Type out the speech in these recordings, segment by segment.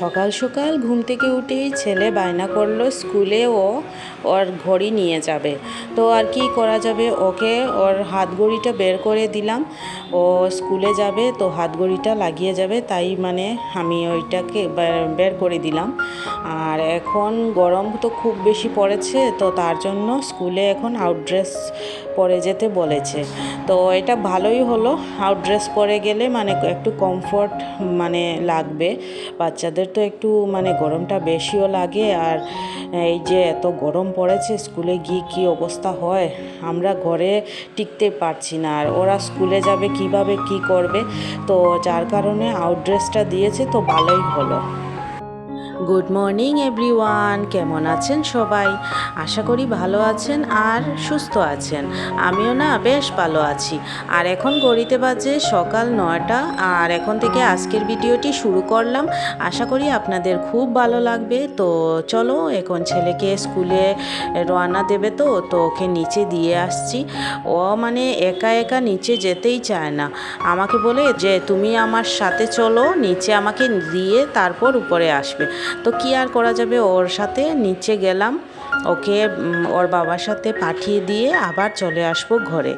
সকাল সকাল ঘুম থেকে উঠেই ছেলে বায়না করল স্কুলে ও ওর ঘড়ি নিয়ে যাবে। তো আর কি করা যাবে? ওকে ওর হাত ঘড়িটা বের করে দিলাম। ও স্কুলে যাবে তো হাত ঘড়িটা লাগিয়ে যাবে, তাই মানে আমি ওইটাকে বের করে দিলাম। আর এখন গরম তো খুব বেশি পড়েছে, তো তার জন্য স্কুলে এখন আউট ড্রেস পরে যেতে বলেছে। তো এটা ভালোই হলো। আউট ড্রেস পরে গেলে মানে একটু কমফোর্ট মানে লাগবে। বাচ্চাদের তো একটু মানে গরমটা বেশিও লাগে। আর এই যে এত গরম পড়েছে, স্কুলে গিয়ে কী অবস্থা হয়? আমরা ঘরে টিকতে পারছি না। আর ওরা স্কুলে যাবে, কীভাবে কি করবে? তো যার কারণে আউট ড্রেসটা দিয়েছে, তো ভালোই হলো। গুড মর্নিং এভরিওয়ান কেমন আছেন সবাই? আশা করি ভালো আছেন আর সুস্থ আছেন। আমিও না বেশ ভালো আছি। আর এখন গড়িতে বাজে সকাল নয়টা। আর এখন থেকে আজকের ভিডিওটি শুরু করলাম। আশা করি আপনাদের খুব ভালো লাগবে। তো চলো, এখন ছেলেকে স্কুলে রওনা দেবে তো তো ওকে নিচে দিয়ে আসছি। ও মানে একা একা নিচে যেতেই চায় না। আমাকে বলে যে, তুমি আমার সাথে চলো, নিচে আমাকে দিয়ে তারপর উপরে আসবে। তো কি আর করা যাবে? ওর সাথে নিচে গেলাম। ওকে ওর বাবার সাথে পাঠিয়ে দিয়ে আবার চলে আসব ঘরে।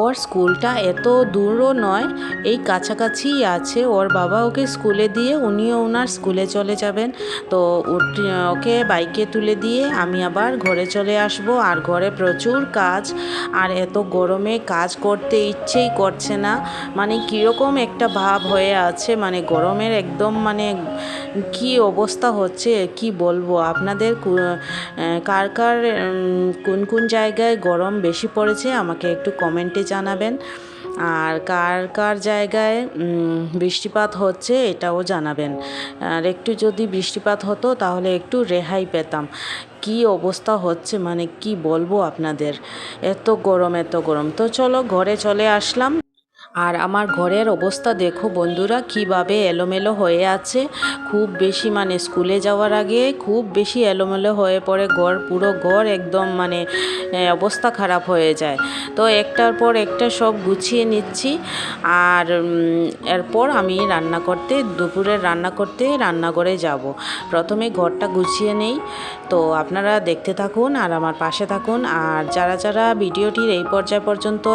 ওর স্কুলটা এত দূরও নয়, এই কাছাকাছিই আছে। ওর বাবা ওকে স্কুলে দিয়ে, উনিও ওনার স্কুলে চলে যাবেন। তো ওকে বাইকে তুলে দিয়ে আমি আবার ঘরে চলে আসব। আর ঘরে প্রচুর কাজ, আর এত গরমে কাজ করতে ইচ্ছেই করছে না। মানে কীরকম একটা ভাব হয়ে আছে মানে গরমের একদম মানে কি অবস্থা হচ্ছে, কি বলব? আপনাদের কার কার কোন কোন জায়গায় গরম বেশি পড়েছে, আমাকে একটু কমেন্টে জানাবেন। আর কার কার জায়গায় বৃষ্টিপাত হচ্ছে এটাও জানাবেন। আর একটু যদি বৃষ্টিপাত হতো তাহলে একটু রেহাই পেতাম। কি অবস্থা হচ্ছে মানে কি বলব আপনাদের? এত গরম এত গরম। তো চলো ঘরে চলে আসলাম। আর আমার ঘরের অবস্থা দেখো বন্ধুরা, কীভাবে এলোমেলো হয়ে আছে। খুব বেশি মানে স্কুলে যাওয়ার আগে খুব বেশি এলোমেলো হয়ে পড়ে, ঘর পুরো ঘর একদম মানে অবস্থা খারাপ হয়ে যায়। তো একটার পর একটা সব গুছিয়ে নিচ্ছি আর এরপর আমি রান্না করতে দুপুরের রান্না করতে রান্নাঘরে যাব। প্রথমে ঘরটা গুছিয়ে নেই। তো আপনারা দেখতে থাকুন আর আমার পাশে থাকুন। আর যারা যারা ভিডিওটির এই পর্যায় পর্যন্ত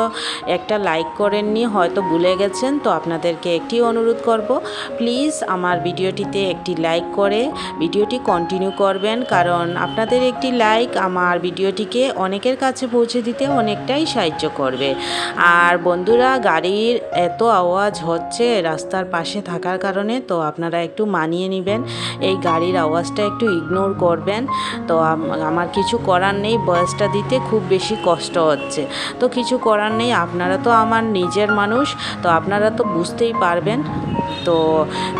একটা লাইক করেননি হয়তো ভুলে গেছেন, তো আপনাদেরকে একটি অনুরোধ করব। প্লিজ আমার ভিডিওটিতে একটি লাইক করে ভিডিওটি কন্টিনিউ করবেন, কারণ আপনাদের একটি লাইক আমার ভিডিওটিকে অনেকের কাছে পৌঁছে দিতে অনেকটাই সাহায্য করবে। আর বন্ধুরা, গাড়ির এত আওয়াজ হচ্ছে রাস্তার পাশে থাকার কারণে, তো আপনারা একটু মানিয়ে নেবেন। এই গাড়ির আওয়াজটা একটু ইগনোর করবেন, তো আমার কিছু করার নেই বয়সটা দিতে খুব বেশি কষ্ট হচ্ছে। তো কিছু করার নেই, আপনারা তো আমার নিজের মানুষ তো আপনারা তো বুঝতেই পারবেন। তো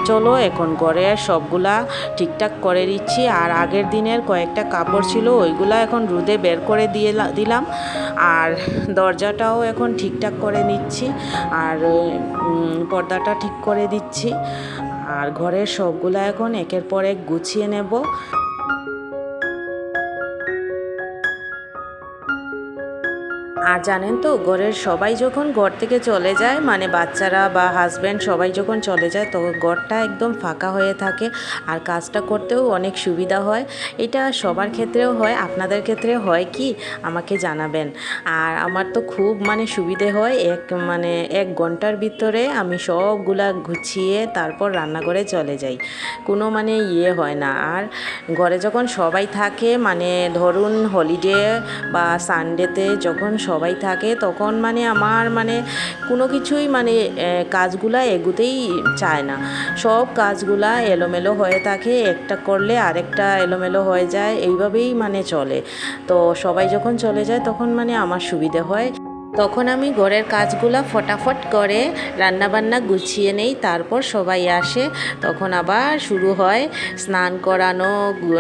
চলো এখন ঘরের সবগুলা ঠিকঠাক করে দিচ্ছি আর আগের দিনের কয়েকটা কাপড় ছিল, ওইগুলা এখন রোদে বের করে দিয়ে দিলাম। আর দরজাটাও এখন ঠিকঠাক করে নিচ্ছি। আর পর্দাটা ঠিক করে দিচ্ছি। আর ঘরের সবগুলা এখন একের পর এক গুছিয়ে নেব। আর জানেন তো, ঘরের সবাই যখন ঘর থেকে চলে যায় মানে বাচ্চারা বা হাজব্যান্ড সবাই যখন চলে যায় তখন ঘরটা একদম ফাঁকা হয়ে থাকে আর কাজটা করতেও অনেক সুবিধা হয়। এটা সবার ক্ষেত্রেও হয়, আপনাদের ক্ষেত্রে হয় কি? আমাকে জানাবেন। আর আমার তো খুব মানে সুবিধে হয়, এক মানে এক ঘণ্টার ভিতরে আমি সবগুলা গুছিয়ে তারপর রান্নাঘরে চলে যাই। কোনো মানে ইয়ে হয় না। আর ঘরে যখন সবাই থাকে মানে ধরুন হলিডে বা সানডেতে যখন সবাই থাকে, তখন মানে আমার মানে কোনো কিছুই মানে কাজগুলা এগুতেই চায় না। সব কাজগুলা এলোমেলো হয়ে থাকে, একটা করলে আরেকটা এলোমেলো হয়ে যায়, এইভাবেই মানে চলে। তো সবাই যখন চলে যায়, তখন মানে আমার সুবিধে হয়। তখন আমি ঘরের কাজগুলা ফটাফট করে, রান্নাবান্না গুছিয়ে নেই, তারপর সবাই আসে, তখন আবার শুরু হয় স্নান করানো,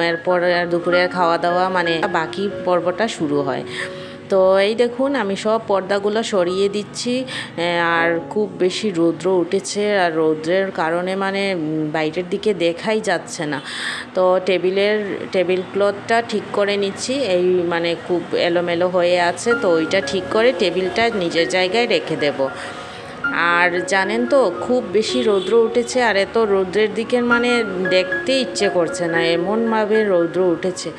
এরপর দুপুরের খাওয়া দাওয়া মানে বাকি পর্বটা শুরু হয়। তো এই দেখুন, আমি সব পর্দাগুলো সরিয়ে দিচ্ছি আর খুব বেশি রৌদ্র উঠেছে, আর রৌদ্রের কারণে মানে বাইরের দিকে দেখাই যাচ্ছে না। তো টেবিলের, টেবিল ক্লথটা ঠিক করে নিচ্ছি, এই মানে খুব এলোমেলো হয়ে আছে, তো ওইটা ঠিক করে টেবিলটা নিজের জায়গায় রেখে দেব। আর জানেন তো, খুব বেশি রৌদ্র উঠেছে আর এত রৌদ্রের দিকের মানে দেখতে ইচ্ছে করছে না, এমনভাবে রৌদ্র উঠেছে।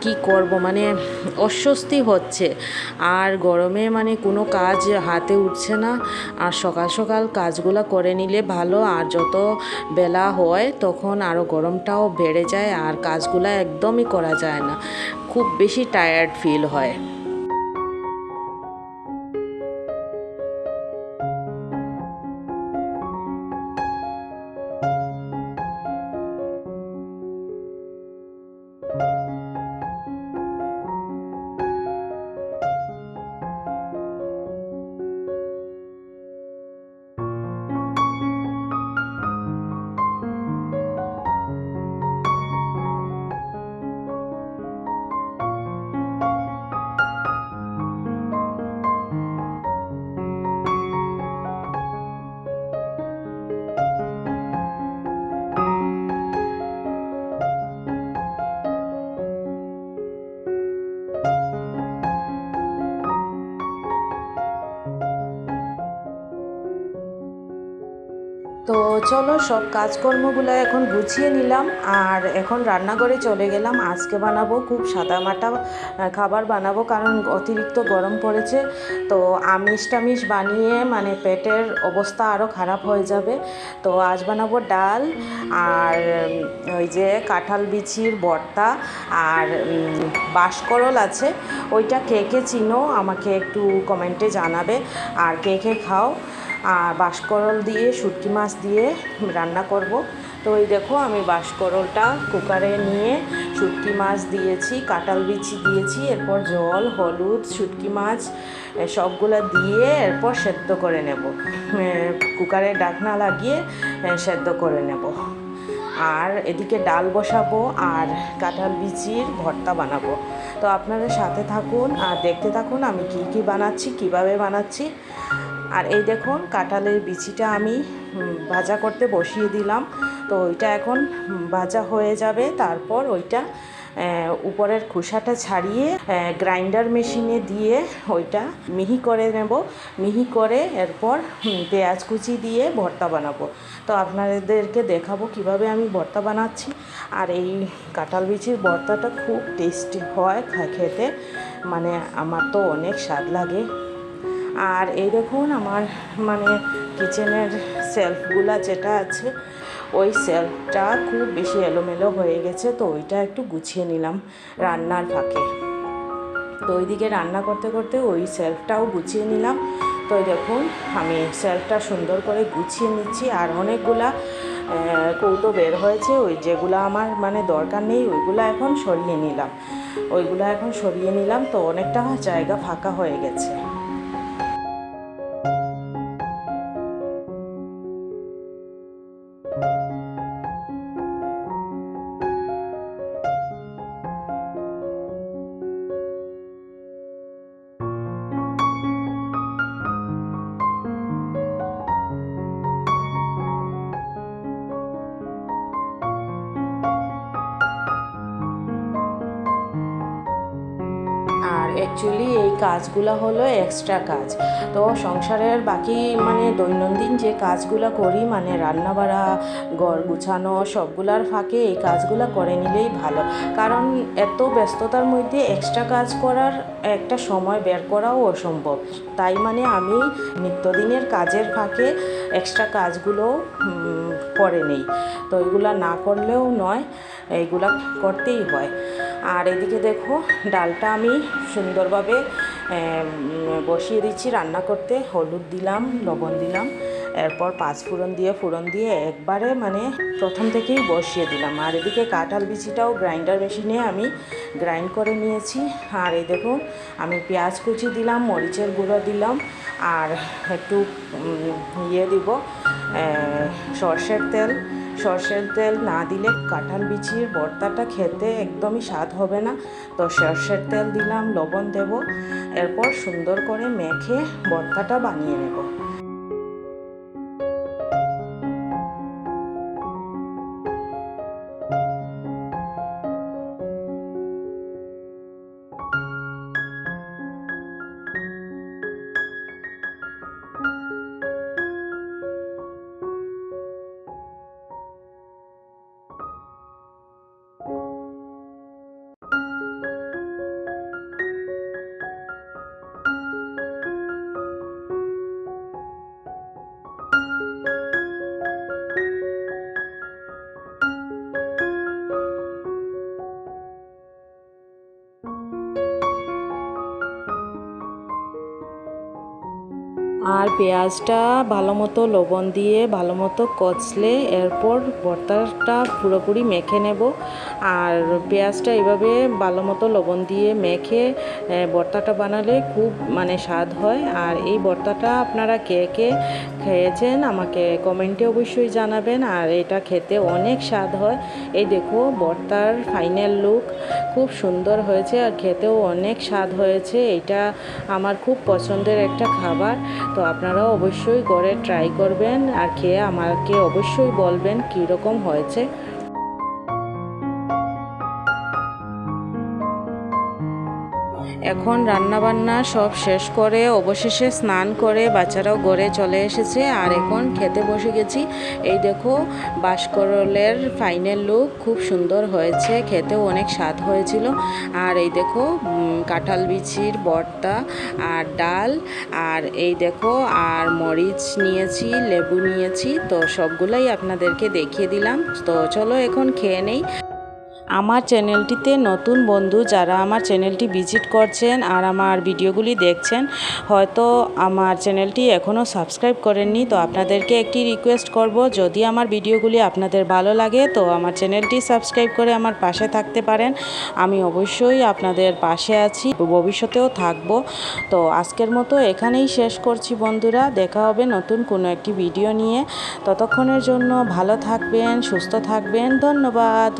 কি করব মানে অস্বস্তি হচ্ছে। আর গরমে মানে কোনো কাজ হাতে উঠছে না। আর সকাল সকাল কাজগুলো করে নিলে ভালো, আর যত বেলা হয় তখন আরও গরমটাও বেড়ে যায় আর কাজগুলো একদমই করা যায় না। খুব বেশি টায়ার্ড ফিল হয়। চলো সব কাজকর্মগুলো এখন গুছিয়ে নিলাম আর এখন রান্নাঘরে চলে গেলাম। আজকে বানাবো খুব সাদামাটা আহ, খাবার বানাবো কারণ অতিরিক্ত গরম পড়েছে। তো আমিষ টামিষ বানিয়ে মানে পেটের অবস্থা আরও খারাপ হয়ে যাবে। তো আজ বানাবো ডাল আর ওই যে কাঁঠাল বিচির ভর্তা আর বাসকরল আছে। ওইটা কে কে চিনো আমাকে একটু কমেন্টে জানাবে। আর কে কে খাও আর বাঁশকরল দিয়ে, শুটকি মাছ দিয়ে রান্না করব। তো এই দেখো, আমি বাঁশকরলটা কুকারে নিয়ে শুটকি মাছ দিয়েছি, কাঁঠাল বিচি দিয়েছি, এরপর জল, হলুদ, শুটকি মাছ সবগুলো দিয়ে এরপর সেদ্ধ করে নেব। কুকারে ডাকনা লাগিয়ে সেদ্ধ করে নেব। আর এদিকে ডাল বসাবো আর কাঁঠাল বিচির ভর্তা বানাবো। তো আপনারা সাথে থাকুন আর দেখতে থাকুন আমি কি কি বানাচ্ছি, কীভাবে বানাচ্ছি। আর এই দেখুন কাঁঠালের বিচিটা আমি ভাজা করতে বসিয়ে দিলাম। তো ওইটা এখন ভাজা হয়ে যাবে। তারপর ওইটা উপরের খোসাটা ছাড়িয়ে গ্রাইন্ডার মেশিনে দিয়ে ওইটা মিহি করে নেব। মিহি করে এরপর পেঁয়াজ কুচি দিয়ে ভর্তা বানাবো। তো আপনাদেরকে দেখাবো কীভাবে আমি ভর্তা বানাচ্ছি। আর এই কাঁঠাল বিচির ভর্তাটা খুব টেস্টি হয় খেতে। মানে আমার তো অনেক স্বাদ লাগে। আর এই দেখুন আমার মানে কিচেনের সেলফগুলা যেটা আছে, ওই সেলফটা খুব বেশি এলোমেলো হয়ে গেছে, তো ওইটা একটু গুছিয়ে নিলাম রান্নার ফাঁকে। তো ওইদিকে রান্না করতে করতে ওই সেলফটাও গুছিয়ে নিলাম। তো দেখুন, আমি সেলফটা সুন্দর করে গুছিয়ে নিচ্ছি আর অনেকগুলা কৌটো বের হয়েছে, ওই যেগুলো আমার মানে দরকার নেই, ওইগুলো এখন সরিয়ে নিলাম। ওইগুলো এখন সরিয়ে নিলাম, তো অনেকটা জায়গা ফাঁকা হয়ে গেছে। অ্যাকচুয়ালি এই কাজগুলো হলো এক্সট্রা কাজ। তো সংসারের বাকি মানে দৈনন্দিন যে কাজগুলো করি মানে রান্না বাড়া ঘর গুছানো, সবগুলার ফাঁকে এই কাজগুলো করে নিলেই ভালো। কারণ এত ব্যস্ততার মধ্যে এক্সট্রা কাজ করার একটা সময় বের করাও অসম্ভব। তাই মানে আমি নিত্যদিনের কাজের ফাঁকে এক্সট্রা কাজগুলো করে নেই। তো এগুলা না করলেও নয় এইগুলা করতেই হয়। আর এদিকে দেখো, ডালটা আমি সুন্দরভাবে বসিয়ে দিচ্ছি রান্না করতে। হলুদ দিলাম, লবণ দিলাম, এরপর পাঁচ ফোড়ন দিয়ে ফোড়ন দিয়ে একবারে মানে প্রথম থেকেই বসিয়ে দিলাম। আর এদিকে কাঁঠাল বিচিটাও গ্রাইন্ডার মেশিনে আমি গ্রাইন্ড করে নিয়েছি। আর এই দেখুন আমি পেঁয়াজ কুচি দিলাম, মরিচের গুঁড়ো দিলাম, আর একটু ইয়ে দিব সর্ষের তেল। সর্ষের তেল না দিলে কাঁঠাল বিচির বর্তাটা খেতে একদমই স্বাদ হবে না। তো সর্ষের তেল দিলাম, লবণ দেব, এরপর সুন্দর করে মেখে বর্তাটা বানিয়ে নেব। আর পেঁয়াজটা ভালো মতো লবণ দিয়ে ভালো মতো কচলে এরপর ভর্তাটা পুরোপুরি মেখে নেব। আর পেঁয়াজটা এভাবে ভালো মতো লবণ দিয়ে মেখে ভর্তাটা বানালে খুব মানে স্বাদ হয়। আর এই ভর্তাটা আপনারা কে কে খেয়েছেন, আমাকে কমেন্টে অবশ্যই জানাবেন। আর এটা খেতে অনেক স্বাদ হয়। এই দেখো, বর্তার ফাইনাল লুক খুব সুন্দর হয়েছে আর খেতেও অনেক স্বাদ হয়েছে। এটা আমার খুব পছন্দের একটা খাবার। তো আপনারাও অবশ্যই করে ট্রাই করবেন আর খেয়ে আমাকে অবশ্যই বলবেন কীরকম হয়েছে। এখন রান্নাবান্না সব শেষ করে অবশেষে স্নান করে বাচ্চারাও ঘরে চলে এসেছে। আর এখন খেতে বসে গেছি। এই দেখো, বাসকরলের ফাইনাল লুক খুব সুন্দর হয়েছে। খেতেও অনেক স্বাদ হয়েছিল। আর এই দেখো কাঁঠাল বিচির বর্তা আর ডাল। আর এই দেখো, আর মরিচ নিয়েছি, লেবু নিয়েছি। তো সবগুলাই আপনাদেরকে দেখিয়ে দিলাম। তো চলো এখন খেয়ে নেই। আমার চ্যানেলটিতে নতুন বন্ধু যারা আমার চ্যানেলটি ভিজিট করছেন আর আমার ভিডিওগুলি দেখছেন, হয়তো আমার চ্যানেলটি এখনও সাবস্ক্রাইব করেননি, তো আপনাদেরকে একটি রিকোয়েস্ট করব, যদি আমার ভিডিওগুলি আপনাদের ভালো লাগে, তো আমার চ্যানেলটি সাবস্ক্রাইব করে আমার পাশে থাকতে পারেন। আমি অবশ্যই আপনাদের পাশে আছি, ভবিষ্যতেও থাকব। তো আজকের মতো এখানেই শেষ করছি বন্ধুরা, দেখা হবে নতুন কোনো একটি ভিডিও নিয়ে। ততক্ষণের জন্য ভালো থাকবেন, সুস্থ থাকবেন, ধন্যবাদ।